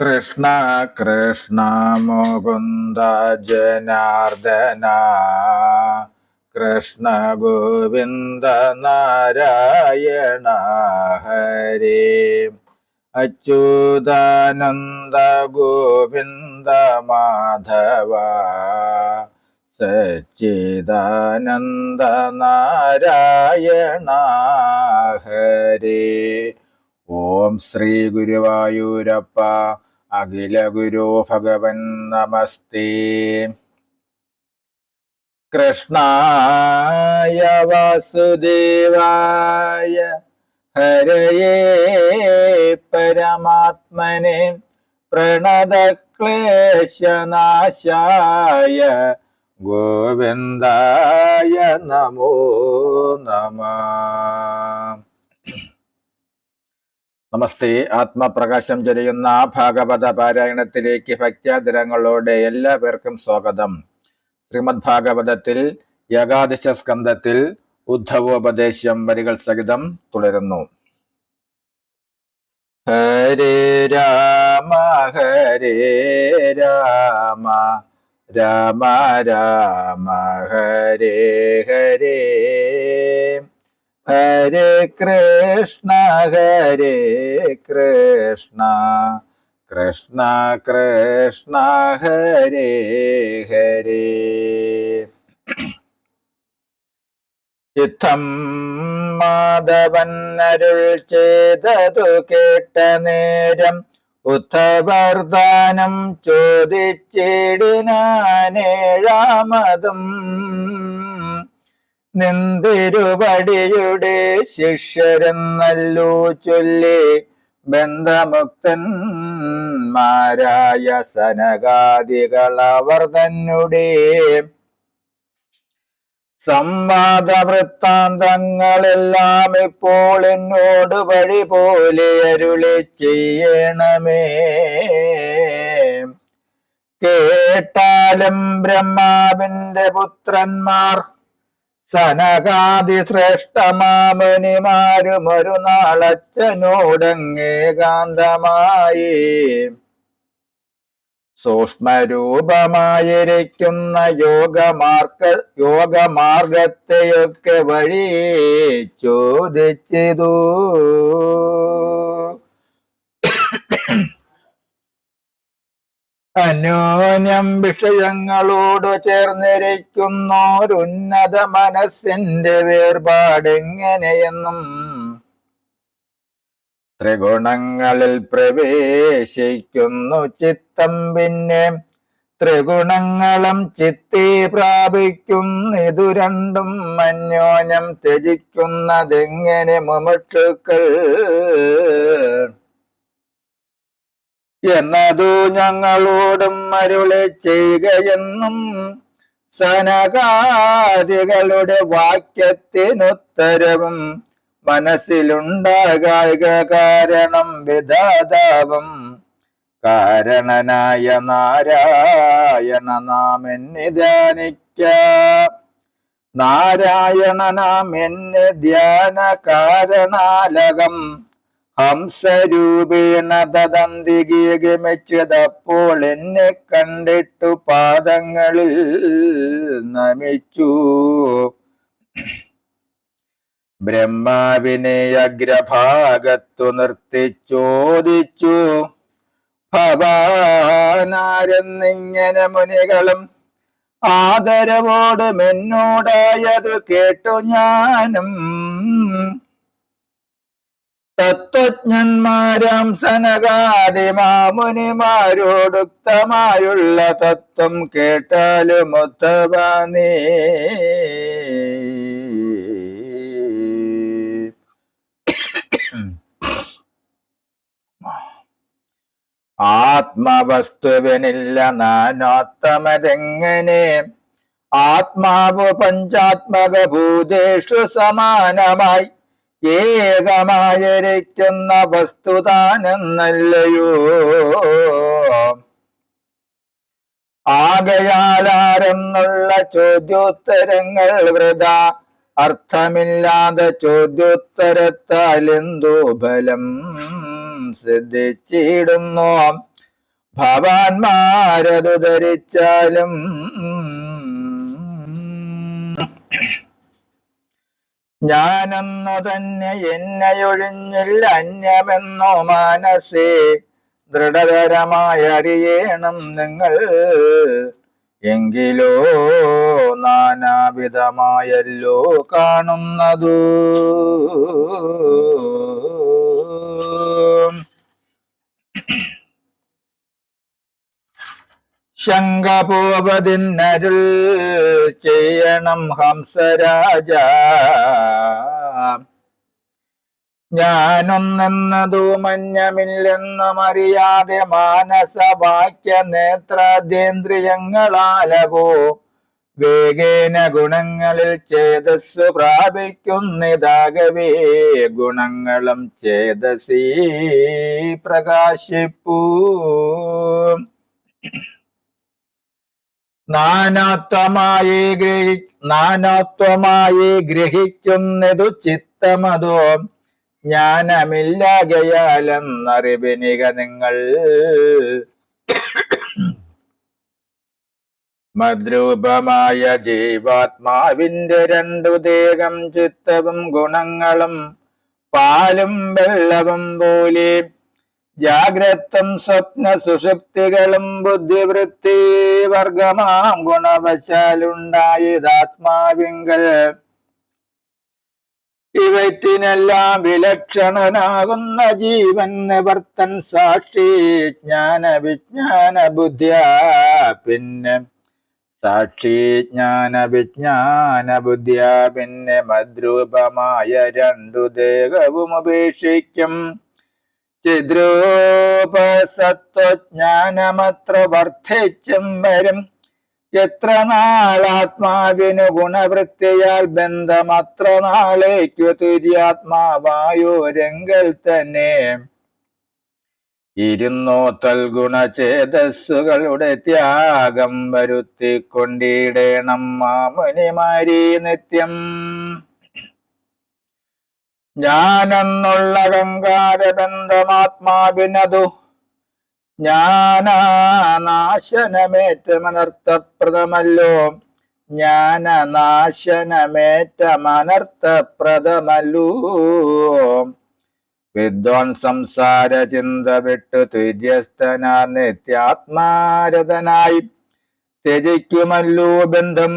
കൃഷ്ണ കൃഷ്ണ മുകുന്ദ ജനാർദ്ദന. കൃഷ്ണ ഗോവിന്ദ നാരായണ ഹരേ. അച്യുതാനന്ദ ഗോവിന്ദ മാധവ. സച്ചിദാനന്ദ നാരായണ ഹരേ. ഓം ശ്രീ ഗുരുവായൂരപ്പ. അഖില ഗുരു ഭഗവൻ നമസ്തേ കൃഷ്ണായ വാസുദേവായ ഹരയേ പരമാത്മനെ. പ്രണതക്ലേശനാശായ ഗോവിന്ദായ നമോ നമ. നമസ്തേ. ആത്മപ്രകാശം ചൊരിയുന്ന ഭാഗവത പാരായണത്തിലേക്ക് ഭക്ത്യാദരങ്ങളോടെ എല്ലാ പേർക്കും സ്വാഗതം. ശ്രീമദ് ഭാഗവതത്തിൽ ഏകാദശ സ്കന്ധത്തിൽ ഉദ്ധവോപദേശം വരികൾ സഹിതം തുടരുന്നു. ഹരേ രാമ ഹരേ രാമ രാമ രാമ ഹരേ ഹരേ. ഹരേ കൃഷ്ണ ഹരേ കൃഷ്ണ. കൃഷ്ണ കൃഷ്ണ ഹരേ ഹരേ. ഇത്തം മാധവൻ അരുൾ ചെയ്തതു കേട്ട നേരം ഉദ്ധവർദാനം ചോദിച്ചിടിനാനേഴാമതും. നിന്തിരുവടിയുടെ ശിഷ്യരെന്നല്ലു ചൊല്ലി ബന്ധമുക്തന്മാരായ സനകാദികളവർ തന്നെ സംവാദ വൃത്താന്തങ്ങളെല്ലാം ഇപ്പോൾ എന്നോട് വഴി പോലെ അരുളി ചെയ്യണമേ. കേട്ടാലും ബ്രഹ്മാവിന്റെ പുത്രന്മാർ സനകാതി ശ്രേഷ്ഠമാമുനിമാരും ഒരു നാളച്ചനോടങ്ങേകാന്തമായി സൂക്ഷ്മരൂപമായിരിക്കുന്ന യോഗമാർഗ യോഗമാർഗത്തെയൊക്കെ വഴി ചോദിച്ചിതു. അന്യോന്യം വിഷയങ്ങളോട് ചേർന്നിരിക്കുന്നോരുന്നത മനസ്സിന്റെ വേർപാടെങ്ങനെയെന്നും ത്രിഗുണങ്ങളിൽ പ്രവേശിക്കുന്നു ചിത്തം പിന്നെ ത്രിഗുണങ്ങളും ചിത്തി പ്രാപിക്കുന്നിതു രണ്ടും അന്യോന്യം ത്യജിക്കുന്നതെങ്ങനെ മുമുക്ഷുക്കൾ? എന്നതു ഞങ്ങളോടും അരുളി ചെയ്യുകയെന്നും സനകാദികളുടെ വാക്യത്തിനുത്തരവും മനസ്സിലുണ്ടാകായിക കാരണം വിധാതാവും. കാരണനായ നാരായണ നാം എന്നെ ധ്യാനിക്ക? നാരായണ നാം എന്നെ ധ്യാന കാരണാലകം ഹംസരൂപേണ തദന്തികീകമിച്ചതപ്പോൾ എന്നെ കണ്ടിട്ടു പാദങ്ങളിൽ നമിച്ചു. ബ്രഹ്മാവിനെ അഗ്രഭാഗത്തു നിർത്തി ചോദിച്ചു ഭവാനാരെന്നിങ്ങനെ മുനികളും ആദരവോടും എന്നോടായതു കേട്ടു ഞാനും? തത്വജ്ഞന്മാരാം സനകാദി മാമുനിമാരോടുക്തമായുള്ള തത്വം കേട്ടാലും ഉത്തവാനേ ആത്മവസ്തുവിനില്ല നാനോത്തമതെങ്ങനെ? ആത്മാവ് പഞ്ചാത്മക ഭൂതേഷു സമാനമായി ഏകമായിരിക്കുന്ന വസ്തുതാനെന്നല്ലയോ? ആകയാലാരെന്നുള്ള ചോദ്യോത്തരങ്ങൾ വൃത അർത്ഥമില്ലാതെ ചോദ്യോത്തരത്താൽ എന്തോ ഫലം ഭവാന്മാരതു ധരിച്ചാലും ഞാനെന്നു തന്നെ എന്നെയൊഴിഞ്ഞില്ല അന്യമെന്നോ മനസ്സേ ദൃഢതരമായി അറിയണം നിങ്ങൾ. എങ്കിലോ നാനാവിധമായല്ലോ കാണുന്നതു. ശങ്കപോപതിന്നരുൾ ചെയ്യണം ഹംസരാജ. ഞാനൊന്നെന്നതു മഞ്ഞമില്ലെന്നും അറിയാതെ മാനസവാക്യ നേത്രാദേന്ദ്രിയങ്ങളാലകോ വേഗേന ഗുണങ്ങളിൽ ചേതസ് പ്രാപിക്കുന്നിതാകവേ. ഗുണങ്ങളും ചേതസീ പ്രകാശിപ്പൂ. നാനാത്വമായി ഗ്രഹി നാനാത്വമായി ഗ്രഹിക്കുന്നതു ചിത്തമതോ. ജ്ഞാനമില്ലാകയാലെന്നറിവിനിക നിങ്ങൾ. മദ്രൂപമായ ജീവാത്മാവിന്റെ രണ്ടു ദേഹം ചിത്തവും ഗുണങ്ങളും പാലും വെള്ളവും പോലെ ജാഗ്രത്തും സ്വപ്ന സുഷുപ്തികളും ബുദ്ധിവൃത്തി വർഗമാം ഗുണവശാലുണ്ടായതാത്മാവിങ്കൽ. ഇവറ്റിനെല്ലാം വിലക്ഷണനാകുന്ന ജീവൻ നിവർത്തൻ സാക്ഷി ജ്ഞാന വിജ്ഞാന ബുദ്ധിയ പിന്നെ സാക്ഷി ജ്ഞാന വിജ്ഞാന ബുദ്ധിയ പിന്നെ മദ്രൂപമായ രണ്ടു ദേഹവും ഉപേക്ഷിക്കും. ചിദ്രൂപസത്വജ്ഞാനമത്ര വർദ്ധിച്ചും വരും. എത്ര നാളാത്മാവിനു ഗുണവൃത്തിയാൽ ബന്ധമത്ര നാളേക്കു തുര്യാത്മാവായോരെങ്കിൽ തന്നെ. ഇരുന്നോത്തൽ ഗുണചേതസ്സുകളുടെ ത്യാഗം വരുത്തിക്കൊണ്ടിടേണം മാമുനിമാരി നിത്യം. ഞാനെന്നുള്ള അഹങ്കാരബന്ധമാത്മാവിനതു ജ്ഞാനാനാശനമേറ്റമനർത്ഥപ്രദമല്ലോ. ജ്ഞാനനാശനമേറ്റമനർത്ഥപ്രദമല്ലോ. വിദ്വാൻ സംസാര ചിന്ത വിട്ടു തുര്യസ്ഥന നിത്യാത്മാരതനായി ത്യജിക്കുമല്ലോ ബന്ധം.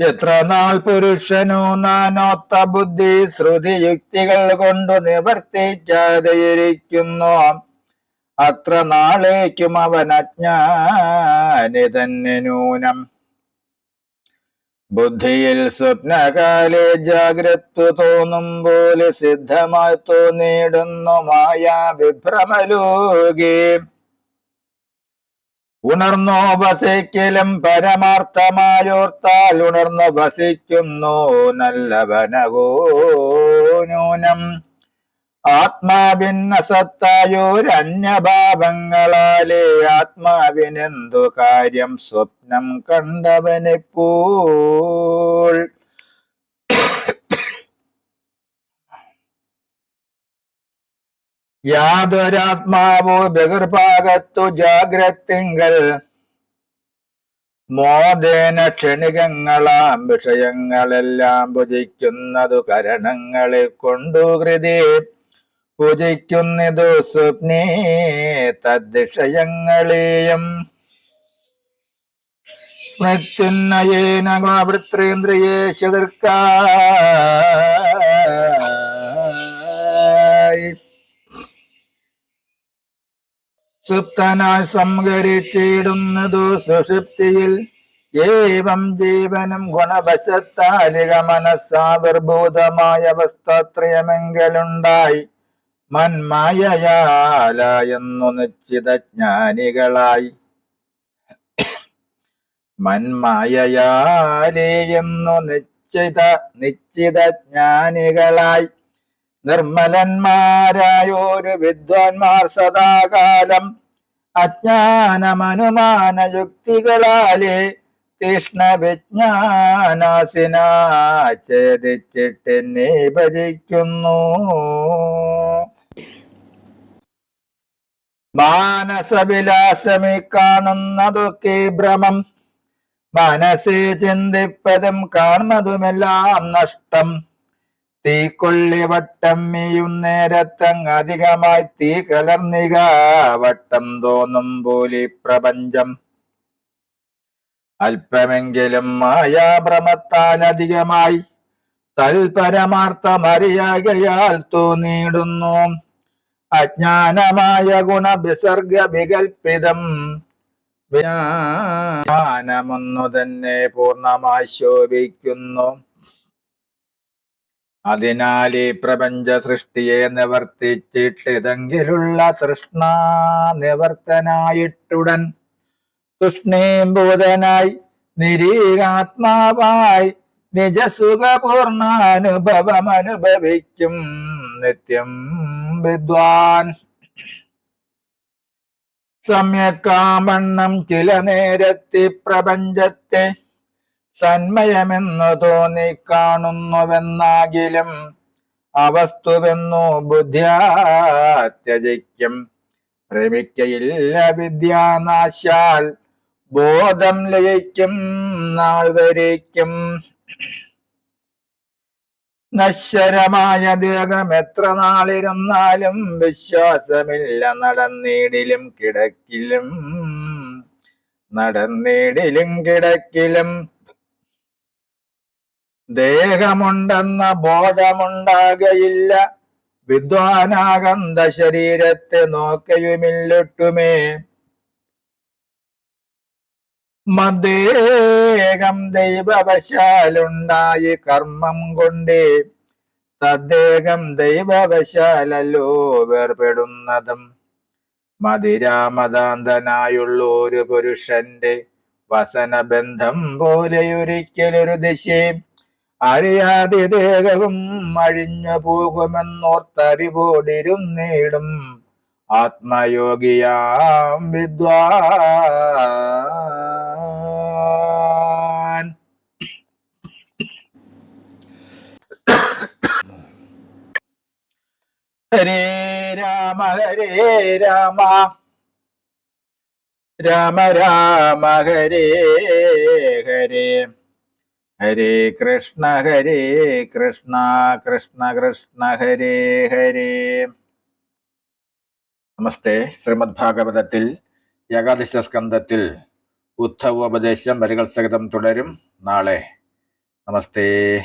എത്ര നാൾ പുരുഷനോ നാനോത്ത ബുദ്ധി ശ്രുതി യുക്തികൾ കൊണ്ടു നിവർത്തിച്ചാതെയിരിക്കുന്നു അത്ര നാളേക്കും അവൻ അജ്ഞാനി തന്നെ നൂനം ബുദ്ധിയിൽ സ്വപ്നകാലെ ജാഗ്രത്തു തോന്നും പോലെ സിദ്ധമായി തോന്നിയിടുന്നു മായാ വിഭ്രമലോകേ ഉണർന്നോ വസിക്കലും പരമാർത്ഥമായോർത്താൽ ഉണർന്നു വസിക്കുന്നു നല്ലവനകോ നൂനം ആത്മാവിന്നസത്തായോരന്യഭാവങ്ങളാലേ ആത്മാവിനെന്തു കാര്യം സ്വപ്നം കണ്ടവനെപ്പോൾ. യാതൊരാത്മാവോ ബഹിർഭാഗത്തു ജാഗ്രത്തിങ്കൽ മോദേന ക്ഷണികങ്ങളാം വിഷയങ്ങളെല്ലാം ഭുജിക്കുന്നതു കരണങ്ങളെ കൊണ്ടു കൃതി. പൂജിക്കുന്നതു സ്വപ്നേ തദ്വിഷയങ്ങളെയും. സ്മൃത്യുന്നയേന ഗുണവൃത്രേന്ദ്രിയേ ശതർക്കായി സുപ്തനായി സംഹരിച്ചിടുന്നതു സുഷുപ്തിയിൽ ഏവം ജീവനും ഗുണവശത്താലിക മനസ്സാവിർഭൂതമായ അവസ്ഥത്രയമെങ്കിലുണ്ടായി മന്മായയാല എന്നു നിശ്ചിത ജ്ഞാനികളായി. മന്മായയാലേ എന്നു നിശ്ചിത നിശ്ചിത ജ്ഞാനികളായി. നിർമ്മലന്മാരായോരു വിദ്വാൻമാർ സദാകാലം അജ്ഞാനമനുമാന യുക്തികളാലെ തീഷ്ണ വിജ്ഞാനാസിന ഛേദിച്ചിട്ടെന്നെ ഭജിക്കുന്നു മാനസവിലാസമി കാണുന്നതൊക്കെ ഭ്രമം മനസ്സിൽ ചിന്തിപ്പതും കാണുന്നതുമെല്ലാം നഷ്ടം. തീക്കൊള്ളി വട്ടം മീയും നേരത്തങ് അധികമായി തീ കലർന്നിക വട്ടം തോന്നും പോലി പ്രപഞ്ചം. അല്പമെങ്കിലും മായാഭ്രമത്താൽ അധികമായി തൽപരമാർത്ഥമറിയാകയാൽ തോന്നിയിടുന്നു. അജ്ഞാനമായ ഗുണവിസർഗ വികൽപ്പിതം ജ്ഞാനമൊന്നു തന്നെ പൂർണമായി ശോഭിക്കുന്നു. അതിനാൽ ഈ പ്രപഞ്ച സൃഷ്ടിയെ നിവർത്തിച്ചിട്ടിതെങ്കിലുള്ള തൃഷ്ണ നിവർത്തനായിട്ടുടൻ തുഷ്ണീഭൂതനായി നിരീകാത്മാവായി നിജസുഖപൂർണാനുഭവമനുഭവിക്കും നിത്യം വിദ്വാൻ. സമ്യക്കാമണ്ണം ചില നേരത്തെ പ്രപഞ്ചത്തെ സന്മയമെന്നു തോന്നി കാണുന്നുവെന്നാകിലും അവസ്തുവെന്നു ബുദ്ധ്യാ ത്യജിക്കും പ്രേമിക്കയില്ല വിദ്യാനാശാൽ ബോധം ലയിക്കും നാൾ വരയ്ക്കും നശ്വരമായ ദേഹം എത്ര നാളിരുന്നാലും വിശ്വാസമില്ല നടന്നീടിലും കിടക്കിലും. നടന്നീടിലും കിടക്കിലും. ദേഹമുണ്ടെന്ന ബോധമുണ്ടാകയില്ല. വിദ്വാനാകന്ത ശരീരത്തെ നോക്കയുമില്ലൊട്ടുമേ. മദ്ദേഹം ദൈവവശാലുണ്ടായി കർമ്മം കൊണ്ടേ. തദ്ദേഹം ദൈവവശാലല്ലോ വേർപെടുന്നതും. മതിരാമതാന്തനായുള്ള ഒരു പുരുഷന്റെ വസനബന്ധം പോലെയൊരിക്കലൊരു ദിശയും അറിയാതെ ദേഹവും അഴിഞ്ഞു പോകുമെന്നോർത്തറിവോടിരുന്നിടും ആത്മയോഗിയാം വിദ്വാൻ. ഹരേ രാമ ഹരേ രാമ. രാമ രാമ ഹരേ ഹരേ. ഹരേ കൃഷ്ണ ഹരേ കൃഷ്ണ കൃഷ്ണ കൃഷ്ണ ഹരേ ഹരേ. നമസ്തേ. ശ്രീമദ് ഭാഗവതത്തിൽ ഏകാദശ സ്കന്ധത്തിൽ ഉദ്ധവോപദേശം വരികൾ സഹിതം തുടരും നാളെ. നമസ്തേ.